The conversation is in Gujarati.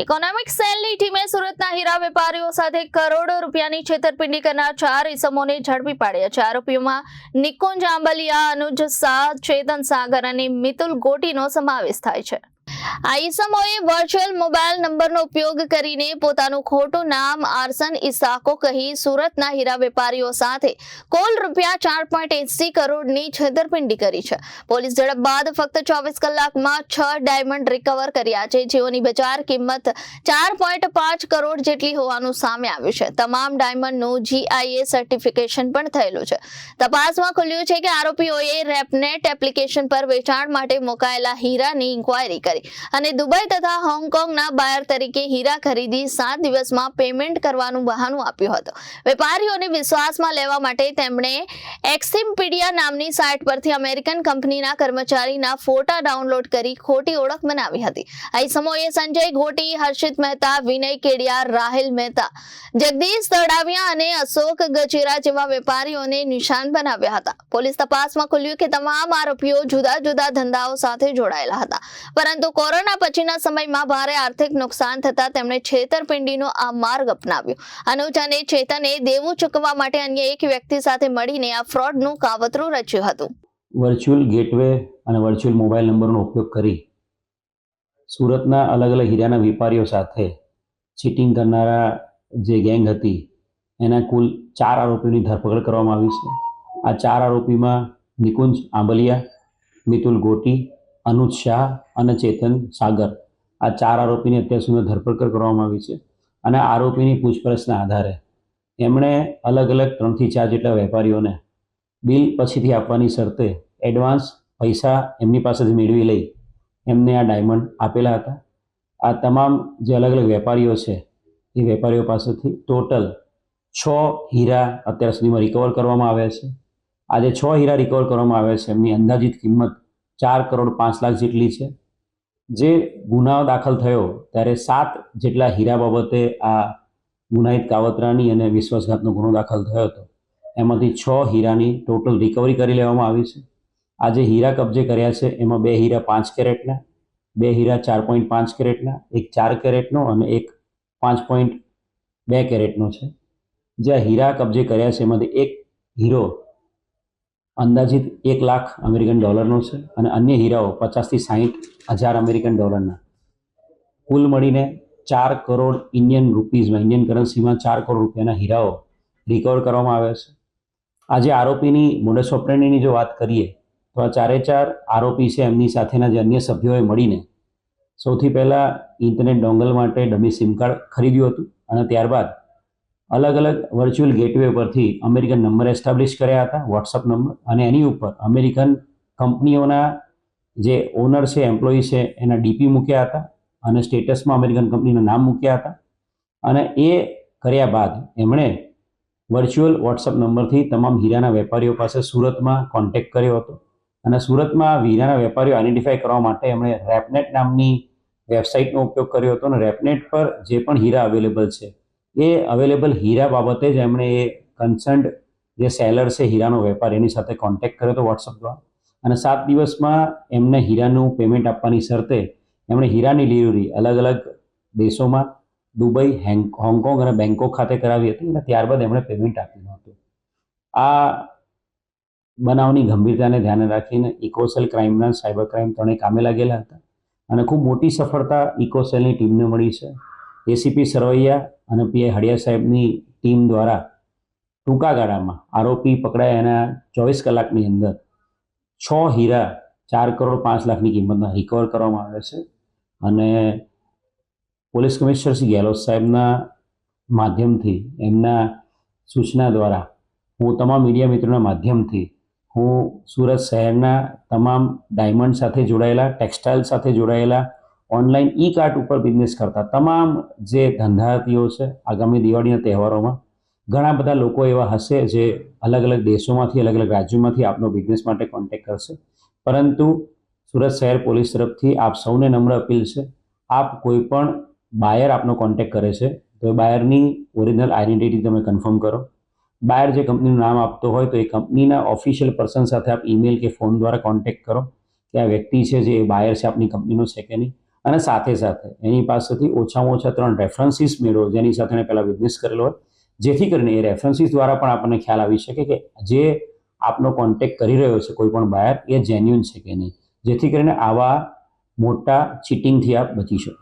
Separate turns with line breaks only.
ઇકોનોમિક સેલની ટીમે સુરતના હીરા વેપારીઓ સાથે કરોડો રૂપિયાની છેતરપિંડી કરનાર ચાર ઇસમોને ઝડપી પાડ્યા છે. આરોપીઓમાં નિકુંજ આંબલિયા, અનુજ શાહ, ચેતન સાગર અને મિતુલ ગોટીનો સમાવેશ થાય છે. આ ઈસમોએ વર્ચ્યુઅલ મોબાઈલ નંબરનો ઉપયોગ કરીને પોતાનું ખોટું નામ આર્સન ઇસાકો કહી સુરતના હીરા વેપારીઓ સાથે કુલ રૂપિયા ચાર પોઈન્ટ એસી કરોડની છેતરપિંડી કરી છે. પોલીસ ઝડપ બાદ ફક્ત ચોવીસ કલાકમાં છ ડાયમંડ રિકવર કર્યા છે. જેઓની બજાર કિંમત ચાર પોઈન્ટ પાંચ કરોડ જેટલી હોવાનું સામે આવ્યું છે. તમામ ડાયમંડનું જીઆઈએ સર્ટિફિકેશન પણ થયેલું છે. તપાસમાં ખુલ્યું છે કે આરોપીઓએ રેપનેટ એપ્લિકેશન પર વેચાણ માટે મુકાયેલા હીરાની ઇન્ક્વાયરી કરી. અને દુબઈ તથા હોંગકોંગના બાયર તરીકે હીરા ખરીદી સાત દિવસમાં પેમેન્ટ કરવાનું બહાનું આપ્યું હતું. વેપારીઓને વિશ્વાસમાં લેવા માટે તેમણે એક્સિમપીડિયા નામની સાઇટ પરથી અમેરિકન કંપનીના કર્મચારીના ફોટા ડાઉનલોડ કરી ખોટી ઓળખ બનાવી હતી. આ સમયે સંજય ઘોટી હર્ષિત મહેતા, વિનય કેડિયા, રાહિલ મહેતા, જગદીશ તડાવિયા અને અશોક ગજેરા જેવા વેપારીઓને નિશાન બનાવ્યા હતા. પોલીસ તપાસમાં ખુલ્યું કે તમામ આરોપીઓ જુદા જુદા ધંધાઓ સાથે જોડાયેલા હતા. પરંતુ કોરોના પછીના સમયમાં ભારે આર્થિક નુકસાન થતા તેમણે છેતરપિંડીનો આ માર્ગ અપનાવ્યો. અનુજ અને ચેતને દેવું ચૂકવવા માટે અન્ય એક વ્યક્તિ સાથે મળીને આ ફ્રોડનું કાવતરું રચ્યું હતું.
વર્ચ્યુઅલ ગેટવે અને વર્ચ્યુઅલ મોબાઈલ નંબરનો ઉપયોગ કરી સુરતના અલગ અલગ હીરાના વેપારીઓ સાથે ચીટિંગ કરનારા જે ગેંગ હતી, એના કુલ ચાર આરોપીઓની ધરપકડ કરવામાં આવી છે. આ ચાર આરોપીમાં નિકુંજ આંબલિયા, મિતુલ ગોટી, અનુજ શાહ અને ચેતન સાગર. આ ચાર આરોપીની અત્યાર સુધીમાં ધરપકડ કરવામાં આવી છે અને આરોપીની પૂછપરછના આધારે એમણે અલગ અલગ ત્રણથી ચાર જેટલા વેપારીઓને બિલ પછીથી આપવાની શરતે એડવાન્સ પૈસા એમની પાસેથી મેળવી લઈ એમને આ ડાયમંડ આપેલા હતા. આ તમામ જે અલગ અલગ વેપારીઓ છે, એ વેપારીઓ પાસેથી ટોટલ છ હીરા અત્યાર સુધીમાં રિકવર કરવામાં આવ્યા છે. આજે છ હીરા રિકવર કરવામાં આવ્યા છે. એમની અંદાજિત કિંમત ચાર કરોડ પાંચ લાખ જેટલી છે. જે ગુનાઓ દાખલ થયો ત્યારે સાત જેટલા હીરા બાબતે આ ગુનાહિત કાવતરાની અને વિશ્વાસઘાતનો ગુનો દાખલ થયો હતો. એમાંથી છ હીરાની ટોટલ રિકવરી કરી લેવામાં આવી છે. આ જે હીરા કબજે કર્યા છે, એમાં બે હીરા પાંચ કેરેટના, બે હીરા ચાર પોઈન્ટ પાંચ કેરેટના, એક ચાર કેરેટનો અને એક પાંચ પોઈન્ટ બે કેરેટનો છે. જે હીરા કબજે કર્યા છે, એમાંથી એક હીરો અંદાજિત એક લાખ અમેરિકન ડોલરનો છે અને અન્ય હીરાઓ પચાસથી સાહીઠ હજાર અમેરિકન ડોલરના. કુલ મળીને ચાર કરોડ ઇન્ડિયન રૂપીઝમાં, ઇન્ડિયન કરન્સીમાં ચાર કરોડ રૂપિયાના હીરાઓ રિકવર કરવામાં આવ્યા છે. આજે આરોપીની મોડસ ઓપરેન્ડીની જો વાત કરીએ, તો આ ચારે ચાર આરોપી છે એમની સાથેના જે અન્ય સભ્યોએ મળીને સૌથી પહેલાં ઇન્ટરનેટ ડોંગલ માટે ડમી સિમ કાર્ડ ખરીદ્યું હતું અને ત્યારબાદ અલગ અલગ વર્ચ્યુઅલ ગેટવે પરથી અમેરિકન નંબર એસ્ટાબ્લિશ કર્યા હતા વોટ્સઅપ નંબર અને એની ઉપર અમેરિકન કંપનીઓના જે ઓનર છે એમ્પ્લોયી છે, એના ડીપી મૂક્યા હતા અને સ્ટેટસમાં અમેરિકન કંપનીનું નામ મૂક્યા હતા. અને એ કર્યા બાદ એમણે વર્ચ્યુઅલ વોટ્સઅપ નંબરથી તમામ હીરાના વેપારીઓ પાસે સુરતમાં કોન્ટેક કર્યો હતો. અને સુરતમાં હીરાના વેપારીઓ આઈડેન્ટિફાઈ કરવા માટે એમણે રેપનેટ નામની વેબસાઇટનો ઉપયોગ કર્યો હતો અને રેપનેટ પર જે પણ હીરા અવેલેબલ છે, એ અવેલેબલ હીરા બાબતે જ એમણે એ કન્સર્ન્ડ જે સેલર છે હીરાનો વેપાર, એની સાથે કોન્ટેક્ટ કર્યો હતો વોટ્સઅપ દ્વારા. અને સાત દિવસમાં એમને હીરાનું પેમેન્ટ આપવાની શરતે એમણે હીરાની ડિલિવરી અલગ અલગ દેશોમાં દુબઈ, હેંગ, હોંગકોંગ અને બેંકોક ખાતે કરાવી હતી અને ત્યારબાદ એમણે પેમેન્ટ આપ્યું હતું આ બનાવની ગંભીરતાને ધ્યાને રાખીને ઇકોસેલ ક્રાઇમના સાયબર ક્રાઇમ ત્રણેય કામે લાગેલા હતા અને ખૂબ મોટી સફળતા ઇકોસેલની ટીમને મળી છે. એસીપી સરવૈયા અને પીઆઈ હડિયા સાહેબની ટીમ દ્વારા ટૂંકા ગાળામાં આરોપી પકડાયા એના ચોવીસ કલાકની અંદર છ હીરા ચાર કરોડ પાંચ લાખની કિંમતના રિકવર કરવામાં આવે છે અને પોલીસ કમિશનર શ્રી ગેહલોત સાહેબના માધ્યમથી, એમના સૂચના દ્વારા હું તમામ મીડિયા મિત્રોના માધ્યમથી હું સુરત શહેરના તમામ ડાયમંડ સાથે જોડાયેલા, ટેક્સટાઇલ સાથે જોડાયેલા ઓનલાઈન ઈ કાર્ટ ઉપર બિઝનેસ કરતા તમામ જે ધંધાર્થીઓ છે, આગામી દિવાળીના તહેવારોમાં, ઘણા બધા લોકો એવા હશે જે અલગ અલગ દેશોમાંથી અલગ અલગ રાજ્યોમાંથી આપનો બિઝનેસ માટે કોન્ટેક્ટ કરશે. પરંતુ સુરત શહેર પોલીસ તરફથી આપ સૌને નમ્ર અપીલ છે, આપ કોઈ પણ બાયર આપનો કોન્ટેક્ટ કરે છે, તો એ બાયરની ઓરિજિનલ આઈડેન્ટિટી તમે કન્ફર્મ કરો. બાયર જે કંપનીનું નામ આપતો હોય, તો એ કંપનીના ઓફિશિયલ પર્સન સાથે આપ ઈમેલ કે ફોન દ્વારા કોન્ટેક્ટ કરો કે આ વ્યક્તિ છે જે બાયર છે, આપની કંપનીનો છે કે નહીં. અને સાથે સાથે એની પાસેથી ઓછામાં ઓછા ત્રણ રેફરન્સીસ મેળવો, જેની સાથે એણે પહેલાં બિઝનેસ કરેલો હોય. જેથી કરીને એ રેફરન્સીસ દ્વારા પણ આપણને ખ્યાલ આવી શકે કે જે આપનો કોન્ટેક્ટ કરી રહ્યો છે, કોઈ પણ બાયર એ જેન્યુન છે કે નહીં. જેથી કરીને આવા મોટા ચીટિંગથી આપ બચી શકો.